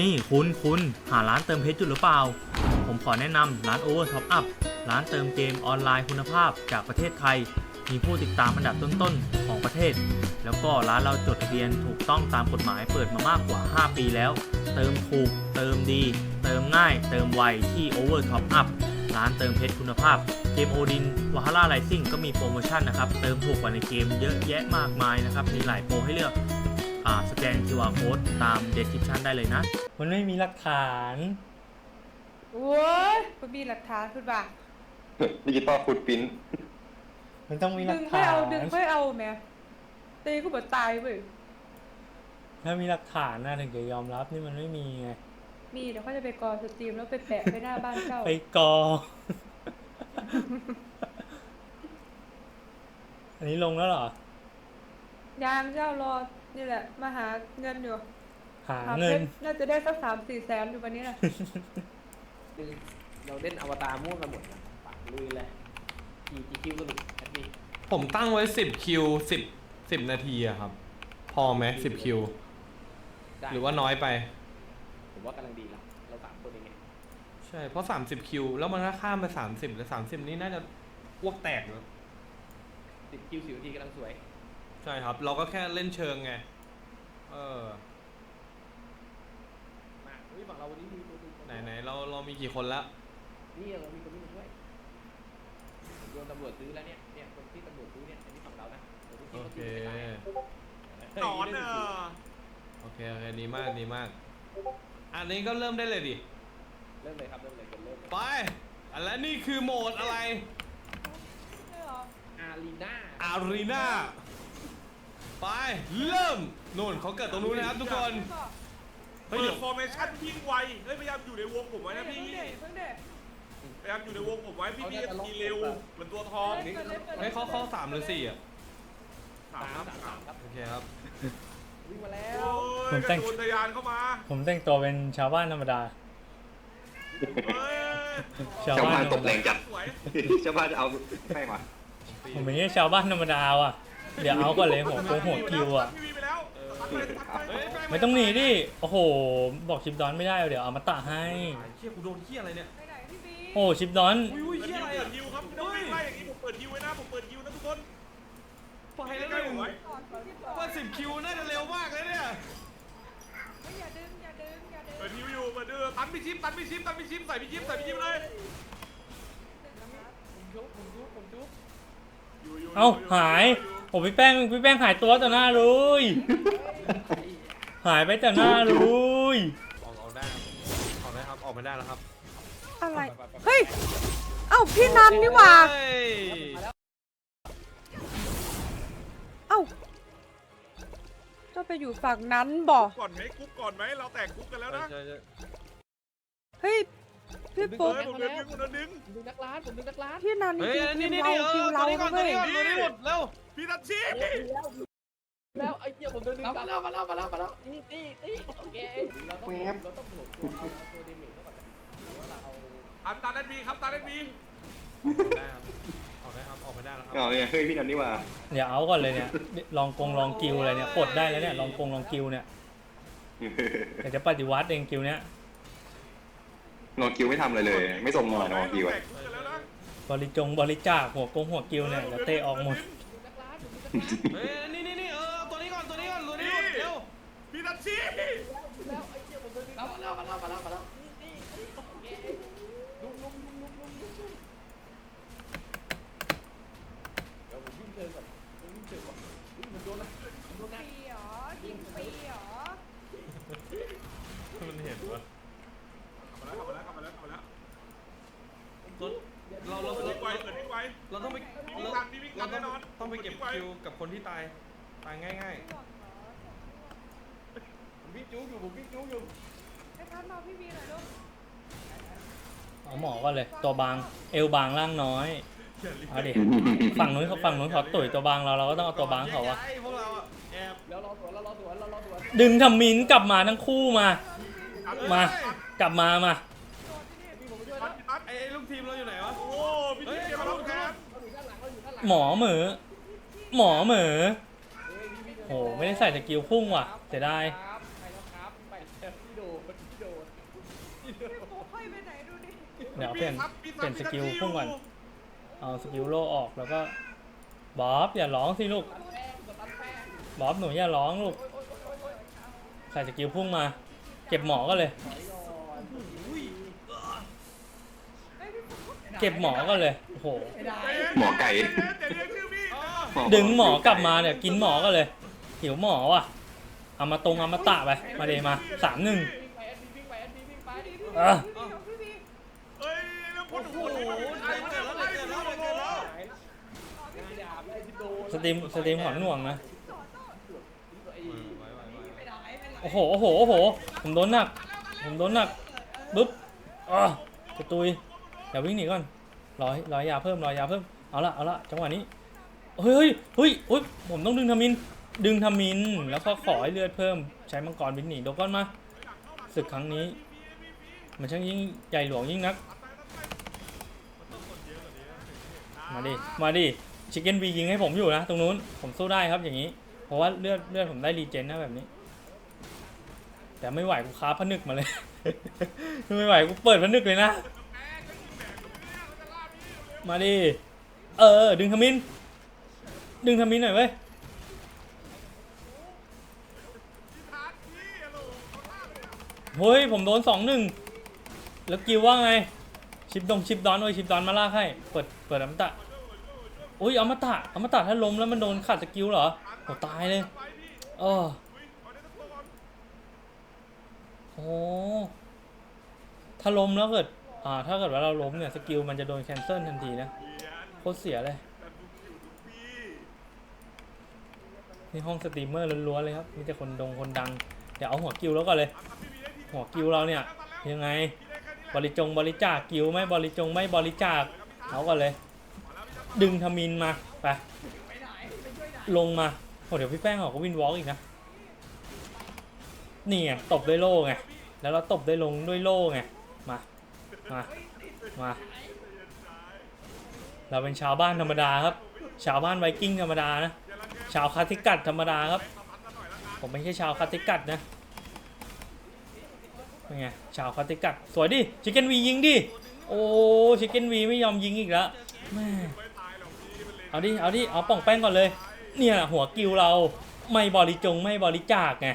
นี่คุณคุณหาร้านเติมเพชรอยู่หรือเปล่า ผมขอแนะนำร้าน Over Top Up ร้านเติมเกมออนไลน์คุณภาพจากประเทศไทย มีผู้ติดตามอันดับต้นๆ ของประเทศ แล้วก็ร้านเราจดทะเบียนถูกต้องตามกฎหมายเปิดมามากกว่า 5 ปีแล้ว เติมถูก เติมดี เติมง่าย เติมไวที่ Over Top Up ร้านเติมเพชรคุณภาพ เกมโอดินวาฮาร่าไ i ซิ่งก็มีโปรโมชั่นนะครับ เติมถูกกว่าในเกมเยอะแยะมากมายนะครับ มีหลายโปรให้เลือก สแกน QR code ตาม description ได้เลยนะ มันไม่มีหลักฐาน โอ้ยคุณมีหลักฐานคุณบ่าดิจิตอลฟุตพิ้นมันต้องมีหลัดึกงไม่ฐานเอาดึงไม่เอาแม่ตีกูแบบตายเว้ยถ้ามีหลักฐานนะถึงจะยอมรับนี่มันไม่มีไง มีเดี๋ยวเขาจะไปกอสตรีมแล้วไปแปะไปหน้าบ้านเจ้าไปกอ อันนี้ลงแล้วเหรอ ยามเจ้ารอ นี่แหละ มาหาเงินอยู่หาหาเงิเพนชรน่าจะได้สักสามสี่แสนอยู่วันนี้นะคือเราเล่นอวตารม่วงกันหมดนะปักลุยเลยกี่กี่คิวสรุปแอดมินผมตั้งไว้10คิว10 10นาทีอะครับ พอไหม10คิว ได้หรือว่าน้อยไป ผมว่ากำลังดีละเราสามคนเองไงใช่ เพราะ30คิว แล้วมันก็ข้ามไป30แล้ว30นี่น่าจะอ้วกแตกเลย สิบคิวสิบนาทีกำลังสวยใช่ครับ เราก็แค่เล่นเชิงไง เออ มาเฮ้ยฝั่งเราวันนี้มีตัวดูไหนไหนเราเรามีกี่คนละนี่เรามีคนที่มาช่วยผมโดนตำรวจซื้อแล้วเนี่ยเนี่ยคนที่ตำรวจซื้อเนี่ยอันนี้ฝั่งเรานะดี๋ยวที่โอขาเค ซื้ไม่ได้ะหนอนเออโอเคโอเคดีมากดีมาก อันนี้ก็เริ่มได้เลยดิ เริ่มเลยครับเริ่มเลยกดเริ่มเลยไป อันแล้วนี่คือโหมดอะไร อารีนาอารีนา ไปเริ่มนู่นเขาเกิดตรงนู้นนะครับทุกคนเฮ้ยเปิเดี๋ดยวฟอร์เมชั่นยิ่งไวเฮ้ยพยายามอยู่ในวงผมไว้นะพี่เพิ่งเด็กเพิ่งเด็กพยายามอยู่ในวงผมไว้พี่พี่ทีเร็วเหมือนตัวทองเปิดเลยเปิดเลยเฮ้ยเขาเขาสามหรือสี่อะสามครับสามสามครับโอเคครับวิ่งมาแล้โอ้วยกระโดนทะยานเข้ามาผมแต่งตัวเป็นชาวบ้านธรรมดา เฮ้ยชาวชาวบ้าบ้านนธรตรมกแรดางจัดสวยชาวบ้านจะเอาแป้งมาผมเป็นแค่ชาวบ้านธรรมดาว่ะ เดี๋ยวเอาก่อนเลยผมโกงหัวคิวอะพี่วีไปแล้วตัดไปตัดไปเฮ้ยแป้ไม่ต้องหนีดิ โอ้โห บอกชิปดอนไม่ได้ เดี๋ยวเอามาตะให้เฮียกูโดนเฮียอะไรเนี่ยไปไหนพี่บีโอ้ชิปดอน อุ้ยอุ้ยเปิดเฮียฮิวอะไรเปิอะดฮิวครับไม่ต้องวิ่งไล่อย่างนี้ผมเปิดฮิวไว้นะผมเปิดฮิวนะทุกคนไปแล้วใกล้หๆนึ่ผงมไว้ก่อนก่อนพี่ก่อนว่าสิบคิวน่าจะเร็วมากเลยเนี่ยเฮ้ยอย่าดึงอย่าดึงอย่าดึงเปิดฮิวอยู่เปิดเดือตันพี่ชิปตันพี่ชิปตันพี่ชิปใส่พี่ชิปใส่พี่ชิปเลยผมจุ๊บผมจุ๊บผมจุ๊บอยู่อยู่เอ้าหาย โอ้พี่แป้งพี่แป้งหายตัวต่อหน้าเลยหายไปต่อหน้าเลยออกออกได้ครับออกได้ครับ ออกไม่ได้แล้วครับอะไร เฮ้ย เอ้าพี่นันนี่หว่า เฮ้ยเอ้าเจ้าไปอยู่ฝั่งนั้นบ่ ก่อนไหมกุ๊กก่อนไหมเราแตกกุ๊กกันแล้วนะใช่ใช่เฮ้ย พี่ปุ๊กเฮ้ยผมเดินดึงผมเดินดึงผมดึงนักล้านผมดึงนักล้านพี่นันเฮ้ยจริงๆนี่ทีมนี่เรานี่เอคิวอเราตัวนี้ก่อนตัวเว้ยนี้ก่อนตัวนี้หมดเร็วพี่ตัดชีพแล้วไอ้เหี้ยผมโดนดึงมาแล้วมาแล้วมาแล้วมาแล้วนี่นี่นี่โอเคเราต้องเราต้องหลบตัวเราตัวเดเมจก่อนหรือว่าเราเอาอันตันเอ็นบีครับตันเอ็นบีได้ครับออกได้ครับออกไม่ได้แล้วครับเอาเนี่ยเฮ้ยพี่นันนี่ว่าเดี๋ยวเอาก่อนเลยเนี่ยลองกงลองกิวอะไรเนี่ยปลดได้แล้วเนี่ยลองกงลองกิวเนี่ยเดี๋ยวจะปฏิวัติเองกิวเนี้ย นอนคิวไม่ทำอะไรเลย ไม่ส่งหน่อยนอนคิวแตอะกกุ๊กกันแล้วนะบริจงบริจาคหัวกงหัวกิวเนี่ยเดี๋ยวเตะออกหมดดึงนักล้านผมดึงนักล้านเฮ้ยนี่นี่นี่เออ ตัวนี้ก่อน ตัวนี้ก่อน ตัวนี้ก่อนเร็ว พี่ตัดชีพ แล้วไอ้เหี้ยผมโดนดึงมาแล้วมาแล้วมาแล้วมาแล้วนี่นี่นี่โอเคลุกลุกลุกลุกลุกลุกลุกเดี๋ยวผมวิ่งเจอก่อนผมวิ่งเจอก่อนวิ่งมันโดนนะมันโดนนะ ปีเหรอยิงปีเหรอ มันเห็นวะ กลับมาแล้วกลับมาแล้วกลับมาแล้ว ตัวเราเรา เปิด เรา ทิ้งไว้เปิดทิ้งไว้ เราต้องไป พี่วิ่งทันพี่วิ่งทั เรา น ต้ แน่ อง นอน ต้องไปเก็บปิดทิ้งคิวไว้กับคนที่ตายตายง่ายผมวิ่งจู้อยู่ผมวิ่งจู้อยู่ไอ้ทันมาพี่บีหน่อยลูกเอาหมอก่อนเลย ตัวบาง เอวบางร่างน้อยเอาดิ ฝั่งนู้นเขาฝั่งนู้นเขาตุ๋ยตัวบางเราเราก็ต้องเอาตัวบางเขาวะย้ยพวกเราอะแอบแล้วรอสวนแล้วรอสวนแล้วรอสวนดึงทำมินกลับมาทั้งคู่มา มา กลับมามาพี่ผมไปช่วยตัแล้วดตัดไอ้ไอ้ลูกทีมเราอยู่ไหนวะโอ้พี่ชิปเก็บมาแล้วครับเราอยู่ด้านหลังเราอยู่ด้านหลังหมอเหมือ หมอเหมือเฮ้ยพี่พี่โหไม่ได้ใส่สกิลพุ่งว่ะเสียดายครับไปแล้วครับไปแล้วพี่โดดโดนโอ้ค่อยไปไหนดูดิเดี๋ยวเปลี่ยนครับพี่เปลี่ยนสกิลพี่พุ่งก่อนเอาสกิลโลออกแล้วก็บ๊อบอย่าร้องสิลูกแป้งสตันแป้งบ๊อบหนูอย่าร้องลูกใส่สกิลพุ่งมา เก็บหมอก็เลย เก็บหมอก็เลยโอ้โหไม่ได้หมอไก่ ดึงหมอกลับมาเนี่ยกินหมอก็เลยหิวหมอว่ะเอามาตรงเอามาตะไปมาเดมาสามหนึ่งไปแอดบีวิ่งไปแอดบีวิ่งไปเออเอ้ยแล้วคนโอ้โหไอ้เกิดแล้วไอ้เกิดแล้วไอ้เกิดแล้วงาบไอ้ที่โดนสตรีมสตรีมหอนหน่วงนะโอ้โหโอ้โหโอ้โหผมโดนหนัก ผมโดนหนักปึ๊บอะกระตุยเดี๋ยววิ่งหนีก่อนร้อยร้อยยาเพิ่มร้อยยาเพิ่มเอาละเอาละจังหวะนี้ เฮ้ยเฮ้ยเฮ้ยเฮ้ยผมต้องดึงทามิน ดึงทามิน แล้วก็ขอให้เลือดเพิ่ม ใช้มังกรบินหนีโดก้อนมาศึกครั้งนี้ มันช่างยิ่งใหญ่หลวงยิ่งนัก มาดิ มาดิ ชิคเก้นวียิงให้ผมอยู่นะ ตรงนู้น ผมสู้ได้ครับอย่างนี้ เพราะว่าเลือดเลือดผมได้รีเจนนะแบบนี้ แต่ไม่ไหวกูค้าผนึกมาเลย ไม่ไหวกูเปิดผนึกเลยนะ มาดิ เออ ดึงทมิน ดึงทมินหน่อยเว้ยเฮ้ย ผมโดนสองหนึ่งแล้วกิวว่าไง ชิปดงชิปดอนโอ้ยชิปดอนมาลากให้ เปิดเปิดอมตะโอ้ยอมตะอมตะถ้าล้มแล้วมันโดนขาดสกิลเหรอโอ้ตายเลยเออโอ้ถ้าล้มแล้วเกิดอ่าถ้าเกิดว่าเราล้มเนี่ยสกิลมันจะโดนแคนเซิลทันทีนะโคตรเสียเลย นี่ห้องสตรีมเมอร์ล้วนๆเลยครับ มีแต่คนดงคนดัง เดี๋ยวเอาหัวกิวแล้วก่อนเลย หัวกิวเราเนี่ยยังไง บริจงบริจาคกิวไม่บริจงไม่บริจาคเอาก่อนเลย ดึงทมินมาไปลงมาโอ้เดี๋ยวพี่แป้งออกก็วินวอล์กอีกนะนี่ไงตบด้วยโล่ไงแล้วเราตบด้วยลงด้วยโล่ไงมามามาเราเป็นชาวบ้านธรรมดาครับ ชาวบ้านไวกิ้งธรรมดานะ ชาวคาติกัดธรรมดาครับ ผมไม่ใช่ชาวคาติกัดนะเป็นไงชาวคาติกัดสวยดิชิคเก้นวียิงดิโอ้ชิคเก้นวีไม่ยอมยิงอีกแล้วแม่เอาดิเอาดิเอาป่องแป้งก่อนเลย เนี่ยหัวกิวเราไม่บริจงไม่บริจาคไง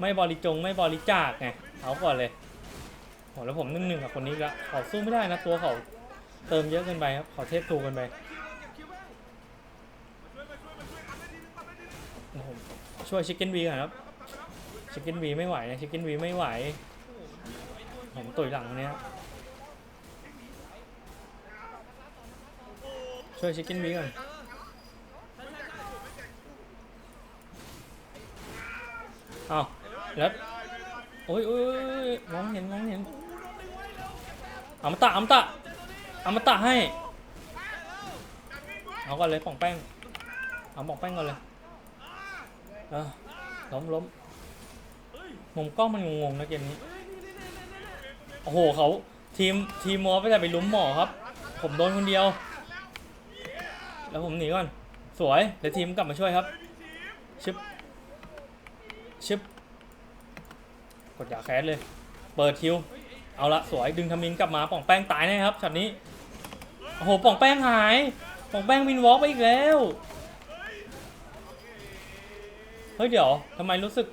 ไม่บริจงไม่บริจาคไงเอาก่อนเลยโหแล้วผมนึ่งหนึ่งกับคนนี้ละเขาสู้ไม่ได้นะตัวเขาเติมเยอะเกินไปครับเขาเทพทูเกันไป ช่วยชิคเก้นวีก่อนครับชิคเก้นวีไม่ไหวนะชิคเก้นวีไม่ไหว ผมตุยหลังคนเนี้ยช่วยชิคเก้นวีก่อนเอาแล้วโอ้ยโอ้ยมองเห็นมองเห็นอามาตะอามาตะอามาตะให้เอาก่อนเลยป่องแป้งเอาป่องแป้งก่อนเลย เออล้มล้มมุมกล้องมันงงๆนะเกมนี้ โอ้โหเขาทีมทีมมอไปแต่ไปลุ้มหมอครับ ผมโดนคนเดียว แล้วผมหนีก่อน สวยเดี๋ยวทีมกลับมาช่วยครับ ชึบ ชึบ กดยาแคสเลย เปิดทิว เอาละสวยดึงทามินกลับมาป่องแป้งตายแน่ครับช็อตนี้ โอ้โหป่องแป้งหายป่องแป้งวินวอล์กไปอีกแล้ว เฮ้ยเดี๋ยวทำไมรู้สึก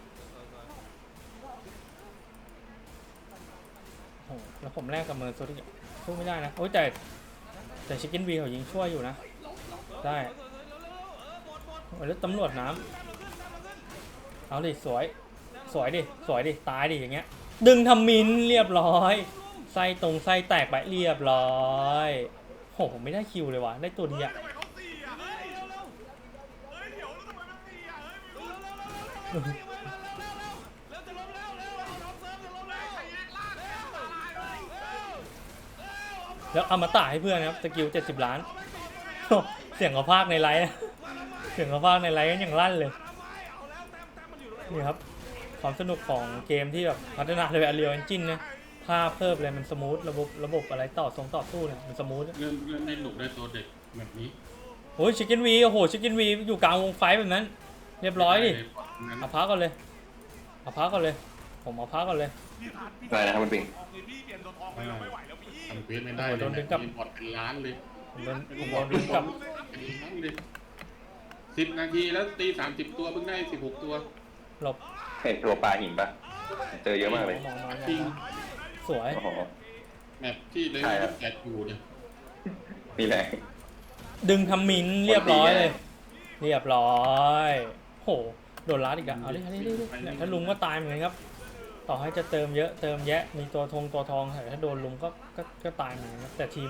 โอ้โหแล้วผมแลกกับเมอร์โซที่สู้ไม่ได้นะโอ้ยแต่แต่ชิคก้นวีเขายิงช่วยอยู่นะ ได้โอ้ยแล้วตำรวจน้ำเอาดิสวย สวยดิ สวยดิ ตายดิอย่างเงี้ย ดึงทำมินเรียบร้อย ไส้ตรงไส้แตกไปเรียบร้อยโหผมไม่ได้คิวเลยว่ะ ได้ตัวเดียว แล้วเอามาตาให้เพื่อนนะครับสกิล70ล้านโอ้เสียงเขาพากในไลฟ์นะเสียงเขาพากในไลฟ์กันอย่างลั่นเลยนี่ครับความสนุกของเกมที่แบบพัฒนาเลยอ r e a l Engine นะภาพเพิ่มอะไรมันสมูทระบบระบบอะไรต่อทรงต่อสู้เนี่ยมันสมูทเล่นเล่นได้หนุกได้ตัวเด็กแบบนี้โอ้ยชิคเก้นวีโอ้โหชิคเก้นวีอยู่กลางวงไฟแบบนั้น เรียบร้อยดินั้นเอาพักก่อนเลยเอาพักก่อนเลย ผมเอาพักก่อนเลยพี่ทัดพี่อะไรนะครับคุณปิงออกเลยพี่เปลี่ยนตัวทองไปเราไม่ไหวแล้วพี่ทำเควสไม่ได้โอ้เลโหโดยนดึนะงกลับมีบอดเป็นล้านเลยผมโดนผมโดนดึงกลับเป็นล้านเลยสิบนาทีแล้วตีสามสิบตัวเพิ่งได้สิบหกตัวหลบเห็นตัวปลาหินปะเจอเยอะมากเลย มองมองมจริองงสวย โอ้โห แมปที่เลยใช่ครับแปดอยู่เนี่ยนี่แหละ ดึงทำมินเรียบร้อยเลย เรียบร้อยโหโดนรัดอีกอะเอาดิเอาดิเอาดิเอาดิถ้าลุงก็ตายเหมือนกันครับ ต่อให้จะเติมเยอะเติมแยะมีตัวทงตัวทองแต่ถ้าโดนลุงก็ก็ก็ตายเหมือนกันครับแต่ทีม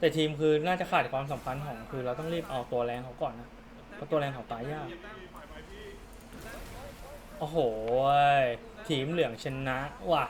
แต่ทีมคือน่าจะขาดความสัมพันธ์ของคือเราต้องรีบเอาตัวแรงเขาก่อนนะเพราะตัวแรงเขาตายยากโอ้โหทีมเหลืองชนะว่ะ